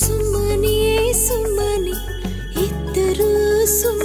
సుమ్మని సుమ్మని ఇద్దరు సుమ్మ